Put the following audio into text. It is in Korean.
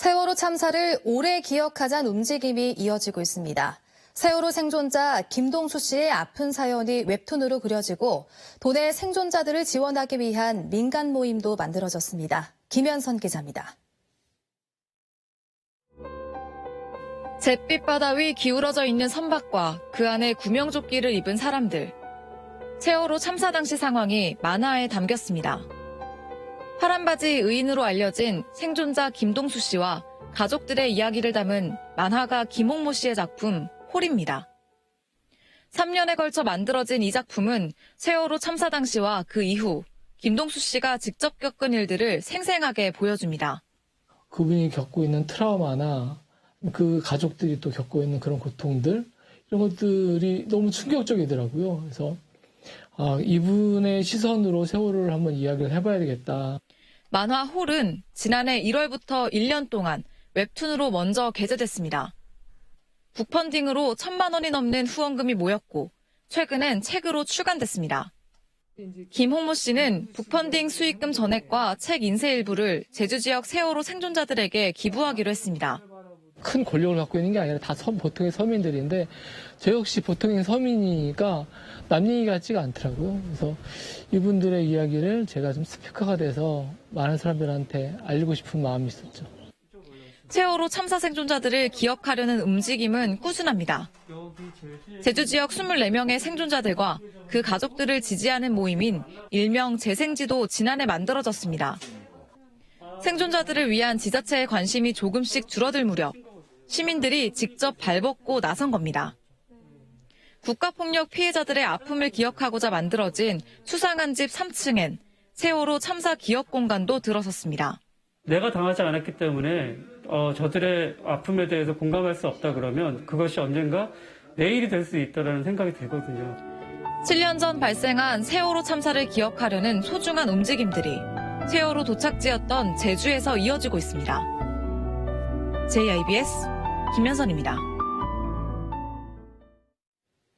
세월호 참사를 오래 기억하자는 움직임이 이어지고 있습니다. 세월호 생존자 김동수 씨의 아픈 사연이 웹툰으로 그려지고 도내 생존자들을 지원하기 위한 민간 모임도 만들어졌습니다. 김현선 기자입니다. 잿빛 바다 위 기울어져 있는 선박과 그 안에 구명조끼를 입은 사람들. 세월호 참사 당시 상황이 만화에 담겼습니다. 파란 바지 의인으로 알려진 생존자 김동수 씨와 가족들의 이야기를 담은 만화가 김홍모 씨의 작품 홀입니다. 3년에 걸쳐 만들어진 이 작품은 세월호 참사 당시와 그 이후 김동수 씨가 직접 겪은 일들을 생생하게 보여줍니다. 그분이 겪고 있는 트라우마나 그 가족들이 또 겪고 있는 그런 고통들 이런 것들이 너무 충격적이더라고요. 그래서 아, 이분의 시선으로 세월호를 한번 이야기를 해봐야 되겠다. 만화 홀은 지난해 1월부터 1년 동안 웹툰으로 먼저 게재됐습니다. 북펀딩으로 천만 원이 넘는 후원금이 모였고 최근엔 책으로 출간됐습니다. 김홍모 씨는 북펀딩 수익금 전액과 책 인쇄 일부를 제주 지역 세월호 생존자들에게 기부하기로 했습니다. 큰 권력을 갖고 있는 게 아니라 다 서- 보통의 서민들인데 저 역시 보통의 서민이니까 남 얘기 같지가 않더라고요. 그래서 이분들의 이야기를 제가 좀 스피커가 돼서 많은 사람들한테 알리고 싶은 마음이 있었죠. 세월호 참사 생존자들을 기억하려는 움직임은 꾸준합니다. 제주 지역 24명의 생존자들과 그 가족들을 지지하는 모임인 일명 재생지도 지난해 만들어졌습니다. 생존자들을 위한 지자체의 관심이 조금씩 줄어들 무렵 시민들이 직접 발벗고 나선 겁니다. 국가폭력 피해자들의 아픔을 기억하고자 만들어진 수상한 집 3층엔 세월호 참사 기억 공간도 들어섰습니다. 내가 당하지 않았기 때문에 어, 저들의 아픔에 대해서 공감할 수 없다 그러면 그것이 언젠가 내일이 될 수 있다라는 생각이 들거든요. 7년 전 발생한 세월호 참사를 기억하려는 소중한 움직임들이 세월호 도착지였던 제주에서 이어지고 있습니다. JIBS 김현선입니다.